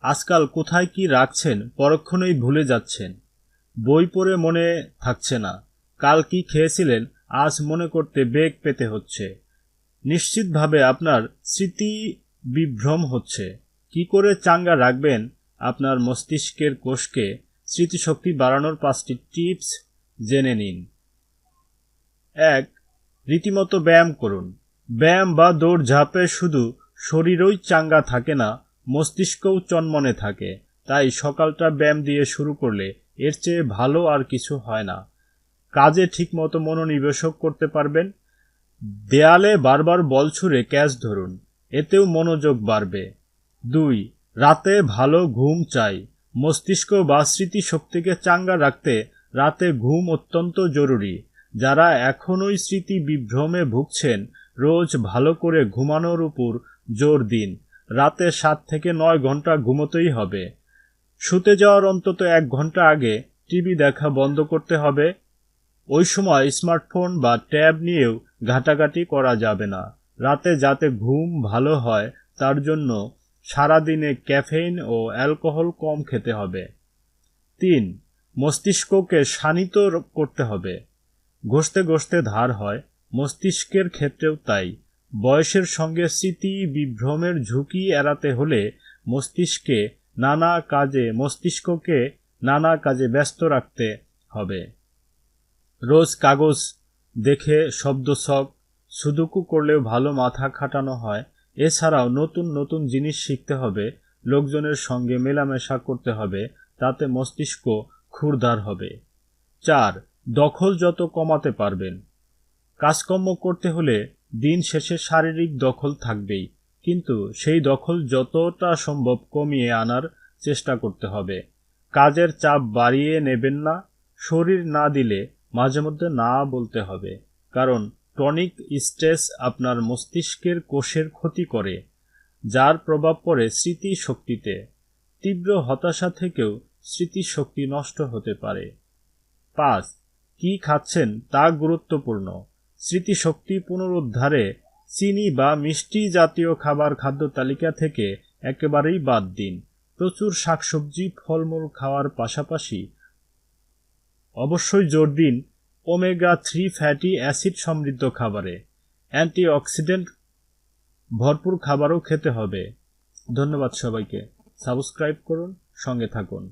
আজকাল কোথায় কি রাখছেন, পরক্ষণেই ভুলে যাচ্ছেন। বই পড়ে মনে থাকছে না। কাল কি খেয়েছিলেন, আজ মনে করতে বেগ পেতে হচ্ছে। নিশ্চিতভাবে আপনার স্মৃতি বিভ্রম হচ্ছে। কি করে চাঙ্গা রাখবেন আপনার মস্তিষ্কের কোষকে? স্মৃতিশক্তি বাড়ানোর পাঁচটি টিপস জেনে নিন। এক, রীতিমতো ব্যায়াম করুন। ব্যায়াম বা দৌড়ঝাঁপে শুধু শরীরই চাঙ্গা থাকে না মস্তিষ্কও চনমনে থাকে। তাই সকালটা ব্যায়াম দিয়ে শুরু করলে এর চেয়ে ভালো আর কিছু হয় না। কাজে ঠিকমতো মনোনিবেশক করতে পারবেন। দেয়ালে বারবার বল ছুঁড়ে ক্যাচ ধরুন, এতেও মনোযোগ বাড়বে। দুই, রাতে ভালো ঘুম চাই। মস্তিষ্ক বা স্মৃতিশক্তিকে চাঙ্গা রাখতে রাতে ঘুম অত্যন্ত জরুরি। যারা এখনোই স্মৃতি বিভ্রমে ভুগছেন, রোজ ভালো করে ঘুমানোর উপর জোর দিন। রাতে সাত থেকে নয় ঘণ্টা ঘুমোতেই হবে। শুতে যাওয়ার অন্তত এক ঘণ্টা আগে টিভি দেখা বন্ধ করতে হবে। ওই সময় স্মার্টফোন বা ট্যাব নিয়েও ঘাটাঘাটি করা যাবে না। রাতে যাতে ঘুম ভালো হয়, তার জন্য সারাদিনে ক্যাফেইন ও অ্যালকোহল কম খেতে হবে। তিন, মস্তিষ্ককে শানিত করতে হবে। ঘষতে ঘষতে ধার হয়, মস্তিষ্কের ক্ষেত্রেও তাই। বয়সের সঙ্গে স্মৃতি বিভ্রমের ঝুঁকি এড়াতে হলে মস্তিষ্কে নানা কাজে, মস্তিষ্ককে নানা কাজে ব্যস্ত রাখতে হবে। রোজ কাগজ দেখে শব্দ শখ, সুদুকু করলেও ভালো মাথা খাটানো হয়। এছাড়াও নতুন নতুন জিনিস শিখতে হবে, লোকজনের সঙ্গে মেলামেশা করতে হবে, তাতে মস্তিষ্ক ক্ষুরধার হবে। চার, দখল যত কমাতে পারবেন। কাজকর্ম করতে হলে দিন শেষে শারীরিক দখল থাকবেই, কিন্তু সেই দখল যতটা সম্ভব কমিয়ে আনার চেষ্টা করতে হবে। কাজের চাপ বাড়িয়ে নেবেন না, শরীর না দিলে মাঝে মধ্যে না বলতে হবে, কারণ টনিক স্ট্রেস আপনার মস্তিষ্কের কোষের ক্ষতি করে, যার প্রভাব পড়ে স্মৃতি শক্তিতে তীব্র হতাশা থেকেও স্মৃতিশক্তি নষ্ট হতে পারে। পাঁচ, কি খাচ্ছেন তা গুরুত্বপূর্ণ। স্মৃতিশক্তি পুনরুদ্ধারে চিনি বা মিষ্টি জাতীয় খাবার খাদ্য তালিকা থেকে একেবারেই বাদ দিন। প্রচুর শাকসবজি, ফলমূল খাওয়ার পাশাপাশি অবশ্যই জোর দিন ওমেগা থ্রি ফ্যাটি অ্যাসিড সমৃদ্ধ খাবারে। অ্যান্টিঅক্সিডেন্ট ভরপুর খাবারও খেতে হবে। ধন্যবাদ সবাইকে। সাবস্ক্রাইব করুন, সঙ্গে থাকুন।